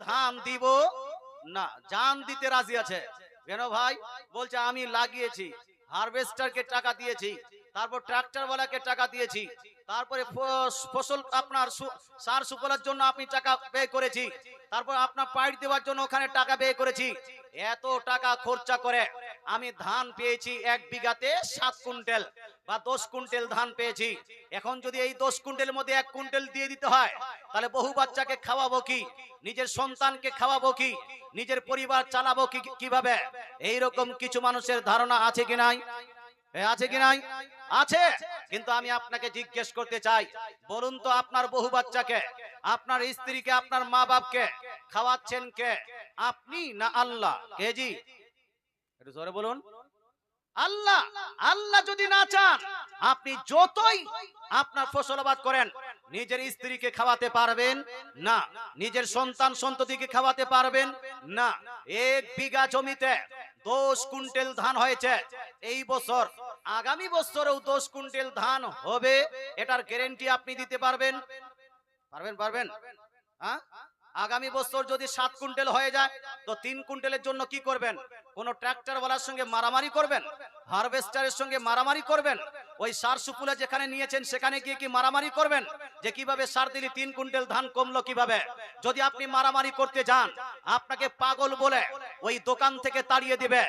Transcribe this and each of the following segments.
ধান দিব? না, জান দিতে রাজি আছে। কেন ভাই? বলছে, আমি লাগিয়েছি। হারভেস্টারকে টাকা দিয়েছি। তারপর ট্রাক্টরওয়ালাকে টাকা দিয়েছি। তারপরে ফসল আপনার সার সুফলার জন্য আপনি টাকা ব্যয় করেছি। তারপর আপনার পাইট দেওয়ার জন্য ওখানে টাকা ব্যয় করেছি। এত টাকা খরচা করে আমি ধান পেয়েছি এক বিঘাতে সাত কুইন্টাল। বা দশ কুইন্টাল ধান পেয়েছি। এখন যদি এই দশ কুইন্টালের মধ্যে এক কুইন্টাল দিয়ে দিতে হয়, তাহলে বহু বাচ্চাকে খাওয়াবো কি? নিজের সন্তানকে খাওয়াবো কি? নিজের পরিবার চালাবো কি, কীভাবে? এইরকম কিছু মানুষের ধারণা আছে কি নাই? আছে কি নাই? আছে। কিন্তু আমি আপনাকে জিজ্ঞেস করতে চাই, বলুন তো আপনার বহু বাচ্চাকে, আপনার স্ত্রীকে, আপনার মা বাপকে খাওয়াচ্ছেন কে? আপনি না আল্লাহ? কে জি? একটু জোরে বলুন। আল্লাহ আল্লাহ যদি না চান, আপনি যতই আপনার ফসলাবাদ করেন, নিজের স্ত্রীকে খাওয়াতে পারবেন না, নিজের সন্তান সন্ততিকে খাওয়াতে পারবেন না। এক বিঘা জমিতে দশ কুইন্টাল ধান হয়েছে। এই বছর, আগামী বছরেও দশ কুইন্টাল ধান হবে, এটার গ্যারেন্টি আপনি দিতে পারবেন। পারবেন পারবেন? হ্যাঁ? আগামী বছর যদি সাত কুইন্টাল হয়ে যায়, তো তিন কুইন্টালের জন্য কি করবেন? কোন ট্রাক্টরওয়ালার সঙ্গে মারামারি করবেন? হারভেস্টারের সঙ্গে মারামারি করবেন? ওই সার সুপুলা যেখানে নিয়েছেন, সেখানে গিয়ে কি মারামারি করবেন? যে কীভাবে সার দিলি, তিন কুইন্টাল ধান কমলো কীভাবে? যদি আপনি মারামারি করতে যান, আপনাকে পাগল বলে ওই দোকান থেকে তাড়িয়ে দিবে।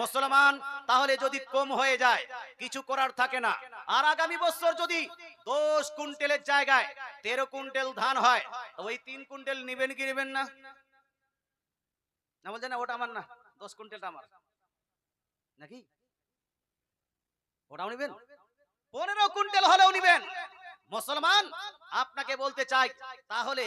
মুসলমান, তাহলে যদি কম হয়ে যায়, কিছু করার থাকে না। আর আগামী বছর যদি দশ কুইন্টালের জায়গায় তেরো কুইন্টাল ধান হয় ওই তিন কুইন্টাল নিবেন কি নেবেন না? বলছেন না, ওটা আমার না, দশ কুইন্টালটা আমার। নাকি? ওটাও নিবেন? পনেরো কুইন্টাল হলেও নিবেন। মুসলমান, আপনাকে বলতে চাই, তাহলে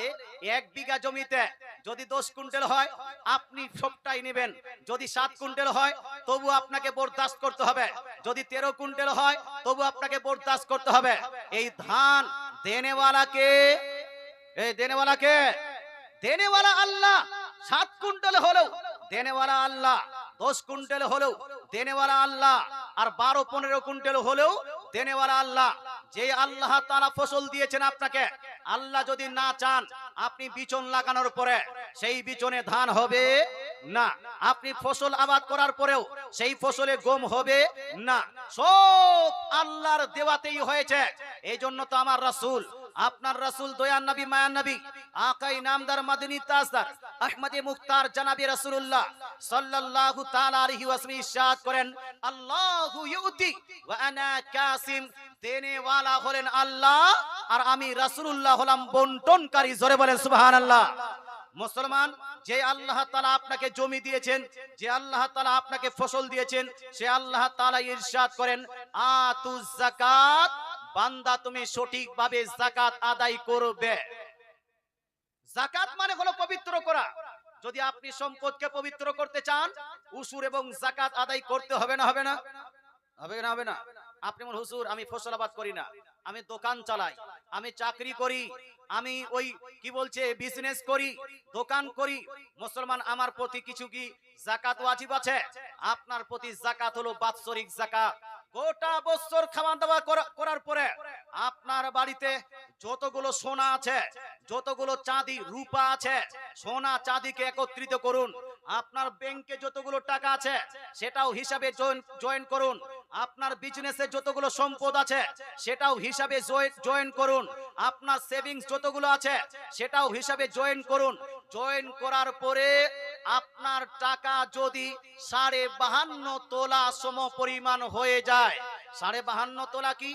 এক বিঘা জমিতে যদি দশ কুইন্টাল হয়, আপনি সবটাই নেবেন। যদি সাত কুইন্টাল হয়, তবু আপনাকে বরদাস্ত করতে হবে। যদি তেরো কুইন্টাল হয়, তবু আপনাকে বরদাস্ত করতে হবে। এই ধান দেনেওয়ালাকে এই দেনেওয়ালাকে? দেনেওয়ালা আল্লাহ। সাত কুইন্টাল হলেও দেনেওয়ালা আল্লাহ, দশ কুইন্টাল হলেও দেনেওয়ালা আল্লাহ, আর বারো, পনেরো কুইন্টাল হলেও দেনেওয়ালা আল্লাহ। যে আল্লাহ তারা ফসল দিয়েছেন আপনাকে, আল্লাহ যদি না চান, আপনি বিচন লাগানোর পরে সেই বিচনে ধান হবে না। আপনি ফসল আবাদ করার পরেও সেই ফসলে গম হবে না। সব আল্লাহর দেওয়াতেই হয়েছে। এই জন্য তো আমার রাসূল আপনার রাসূল দয়ান নবী মায়ান নবী, আকাই নামদার মাদিনী তাজদার, আহমদে মুখতার জানাবি রাসূলুল্লাহ সাল্লাল্লাহু তাআলা আলাইহি ওয়াসাল্লাম ইরশাদ করেন, আল্লাহু ইউতি ওয়া আনা কাসিম। দেনে ওয়ালা হলেন আল্লাহ, আর আমি রাসূলুল্লাহ হলাম বন্টনকারী, জোরে বলেন সুবহানাল্লাহ। মুসলমান, যে আল্লাহ তাআলা আপনাকে জমি দিয়েছেন, যে আল্লাহ তাআলা আপনাকে ফসল দিয়েছেন, সে আল্লাহ তাআলা ইরশাদ করেন, আতুজ যাকাত বান্দা তুমি সঠিকভাবে যাকাত আদায় করবে। জাকাত মানে হলো পবিত্র করা। যদি আপনি সম্পদকে পবিত্র করতে চান, উসুর এবং জাকাত আদায় করতে হবে না হবে না? হবে না হবে না? আপনি বলেন, হুজুর, আমি ফসল আবাদ করি না। আমি দোকান চালাই। আমি চাকরি করি। আমি ওই, কি বলছে বিজনেস করি, দোকান করি। মুসলমান, আমার প্রতি কিছু কি জাকাত ওয়াজিব আছে? আপনার প্রতি জাকাত হলো বাৎসরিক জাকাত গোটা বছর খাওয়া দাওয়া করা- করার পরে আপনার বাড়িতে যতগুলো সোনা আছে, যতগুলো চাঁদি রূপা আছে, সোনা চাঁদিকে একত্রিত করুন। আপনার ব্যাংকে যতগুলো টাকা আছে, সেটাও হিসাবে জয়েন করুন। আপনার বিজনেসে যতগুলো সম্পদ আছে, সেটাও হিসাবে জয়েন করুন। আপনার সেভিংস যতগুলো আছে, সেটাও হিসাবে জয়েন করুন। জয়েন করার পরে আপনার টাকা যদি সাড়ে বাহান্ন তোলা সম পরিমাণ হয়ে যায়, সাড়ে বাহান্ন তোলা কি?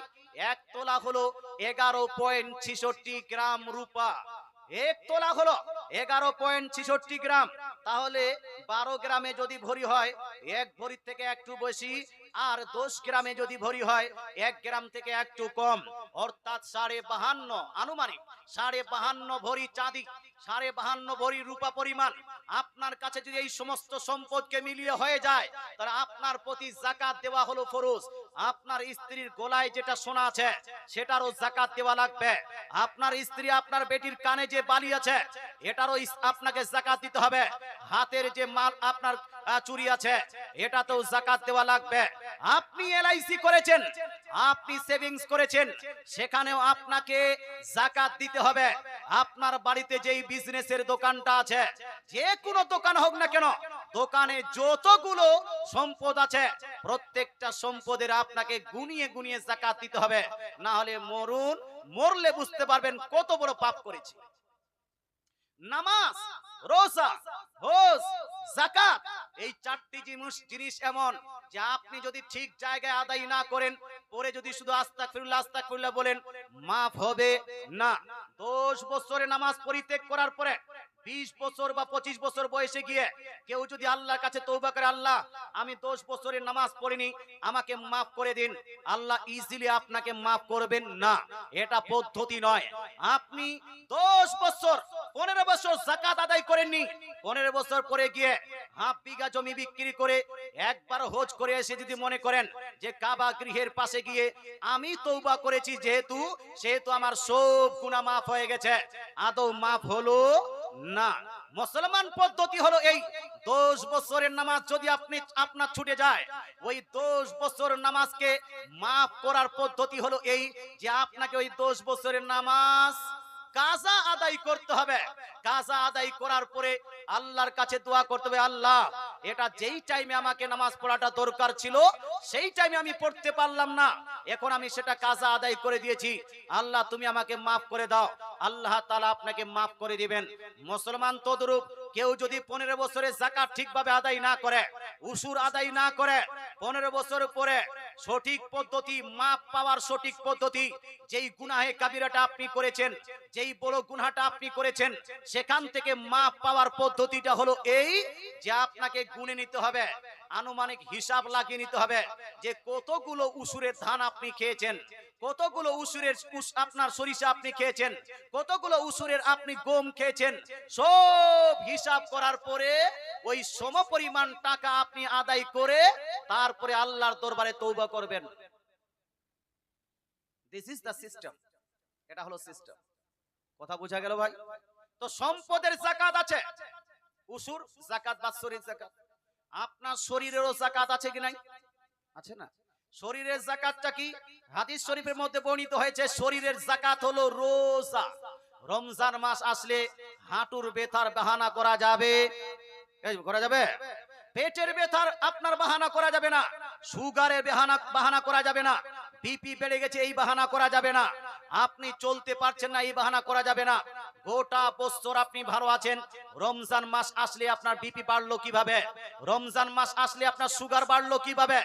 এক তোলা হলো এগারো পয়েন্ট ছিষট্টি গ্রাম রূপা। এক তোলা হলো এগারো পয়েন্ট ছিষট্টি গ্রাম। তাহলে বারো গ্রামে যদি ভরি হয়, এক ভরির থেকে একটু বেশি, আর দশ গ্রামে যদি ভরি হয়, এক গ্রাম থেকে একটু কম। অর্থাৎ সাড়ে বাহান্ন, আনুমানিক সাড়ে বাহান্ন ভরি চাঁদি, সাড়ে বাহান্ন ভরি রূপা পরিমাণ। আপনার কাছে যদি এই সমস্ত সম্পদকে মিলিয়ে হয়ে যায় তাহলে আপনার প্রতি জাকাত দেওয়া হলো ফরজ। আপনার স্ত্রীর গোলায় যেটা সোনা আছে, সেটারও জাকাত দেওয়া লাগবে। আপনার স্ত্রী আপনার বেটির কানে যে বালি আছে, এটারও আপনাকে জাকাত দিতে হবে। হাতের যে মাল আপনার চুরি আছে, এটাতেও জাকাত দেওয়া লাগবে। আপনি এলআইসি করেছেন, আপনি সেভিংস করেছেন, সেখানেও আপনাকে জাকাত দিতে হবে। আপনার বাড়িতে যেই বিজনেসের দোকানটা আছে, যে কোনো দোকান হোক না কেন দোকানে যতগুলো সম্পদ আছে, প্রত্যেকটা সম্পদের আপনাকে গুনিয়ে গুনিয়ে জাকাত দিতে হবে। না হলে মরুন, মরলে বুঝতে পারবেন কত বড় পাপ করেছি। নামাজ, রোজা হোস জাকাত, এই চারটি জিনিস জিনিস এমন যে আপনি যদি ঠিক জায়গায় আদায় না করেন, পরে যদি শুধু আস্তাগফিরুল্লাহ আস্তাগফিরুল্লাহ বলেন, মাফ হবে না। দশ বছরে নামাজ পরিত্যাগ করার পরে বিশ বছর বা পঁচিশ বছর বয়সে গিয়ে কেউ যদি আল্লাহর কাছে তৌবা করে, আল্লাহ, আমি দশ বছরের নামাজ পড়িনি, আমাকে মাফ করে দিন। আল্লাহ ইজিলি আপনাকে মাফ করবেন না। এটা পদ্ধতি নয়। আপনি দশ বছর, পনেরো বছর জাকাত আদায় করেননি। পনেরো বছর পরে গিয়ে হাফ বিঘা জমি বিক্রি করে একবার হোজ করে এসে যদি মনে করেন যে কাবা গৃহের পাশে গিয়ে আমি তৌবা করেছি, যেহেতু, সেহেতু আমার সব গুনাহ মাফ হয়ে গেছে। আদৌ মাফ হলো? না। মুসলমান পদ্ধতি হলো এই দশ বছরের নামাজ যদি আপনি আপনার ছুটে যায়, ওই দশ বছর নামাজকে মাফ করার পদ্ধতি হলো এই যে আপনাকে ওই দশ বছরের নামাজ কাজা আদায় করতে হবে। কাজা আদায় করার পরে আল্লাহর কাছে দোয়া করতে হবে, আল্লাহ এটা যেই টাইমে আমাকে নামাজ পড়াটা দরকার ছিল, সেই টাইমে আমি পড়তে পারলাম না। এখন আমি সেটা কাজা আদায় করে দিয়েছি। আল্লাহ, তুমি আমাকে মাফ করে দাও। আল্লাহ তালা আপনাকে মাফ করে দিবেন। মুসলমান তদরূপ কেউ যদি পনেরো বছরে জাকাত ঠিকভাবে আদায় না করে, উসুর আদায় না করে, পনেরো বছর পরে সঠিক পদ্ধতি, মাপ পাওয়ার সঠিক পদ্ধতি, যেই গুনাহে কাবিরাটা আপনি করেছেন, যেই বড় গুনাহটা আপনি করেছেন, সেখান থেকে মাপ পাওয়ার পদ্ধতিটা হলো এই যে আপনাকে গুনে নিতে হবে, আনুমানিক হিসাব লাগিয়ে নিতে হবে যে কতগুলো উসুরের ধান আপনি খেয়েছেন। কতগুলো উসুরের আপনার সরিষা আপনি খেয়েছেন? কতগুলো উসুরের আপনি গম খেয়েছেন? সব হিসাব করার পরে ওই সম পরিমাণ টাকা আপনি আদায় করে তারপরে আল্লাহর দরবারে তৌবা করবেন। দিস ইজ দ্য সিস্টেম এটা হলো সিস্টেম কথা বোঝা গেল ভাই? তো সম্পদের জাকাত আছে। উসুর জাকাত বাৎসরিক জাকাত। আপনার শরীরেরও জাকাত আছে কি নাই? আছে না? শরীরের জাকাতটা কি? হাদিস শরীফের মধ্যে বর্ণিত হয়েছে, শরীরের জাকাত হলো রোজা। রমজান মাস আসলে হাঁটুর বেথার বাহানা করা যাবে। করা যাবে? পেটের বেথার আপনার বাহানা করা যাবে না। সুগারের বাহানা বাহানা করা যাবে না। বিপি বেড়ে গেছে, এই বাহানা করা যাবে না। আপনি চলতে পারছেন না, এই বাহানা করা যাবে না। গোটা বছর আপনি ভালো আছেন। রমজান মাস আসলে আপনার বিপি বাড়লো কীভাবে? রমজান মাস আসলে আপনার সুগার বাড়লো কীভাবে?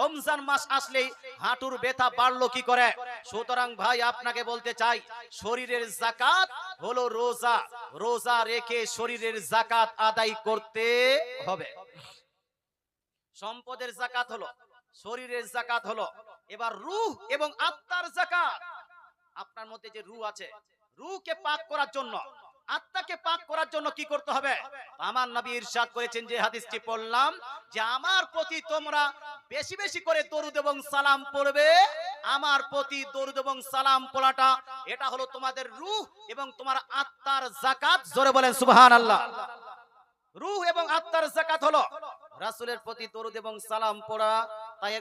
রমজান মাস আসলেই হাঁটুর ব্যথা বাড়লো কি করে? সুতরাং ভাই, আপনাকে বলতে চাই, শরীরের জাকাত হলো রোজা। রোজা রেখে শরীরের জাকাত আদায় করতে হবে। সম্পদের জাকাত হলো, শরীরের জাকাত হলো। এবার রূহ এবং আত্মার জাকাত। আপনার মধ্যে যে রূহ আছে রূহকে পাক করার জন্য আত্মাকে পাক করার জন্য কি করতে হবে? আমার নবী ইরশাদ করেছেন যে হাদিসটি পড়লাম যে আমার প্রতি তোমরা বেশি বেশি করে দরুদ এবং সালাম পড়বে। আমার প্রতি দরুদ এবং সালাম পড়াটা এটা হলো তোমাদের রুহ এবং তোমার আত্মার জাকাত জোরে বলেন সুবহানাল্লাহ। রূহ এবং আত্মার জাকাত হলো রাসূলের প্রতি দরুদ এবং সালাম পড়া। তাই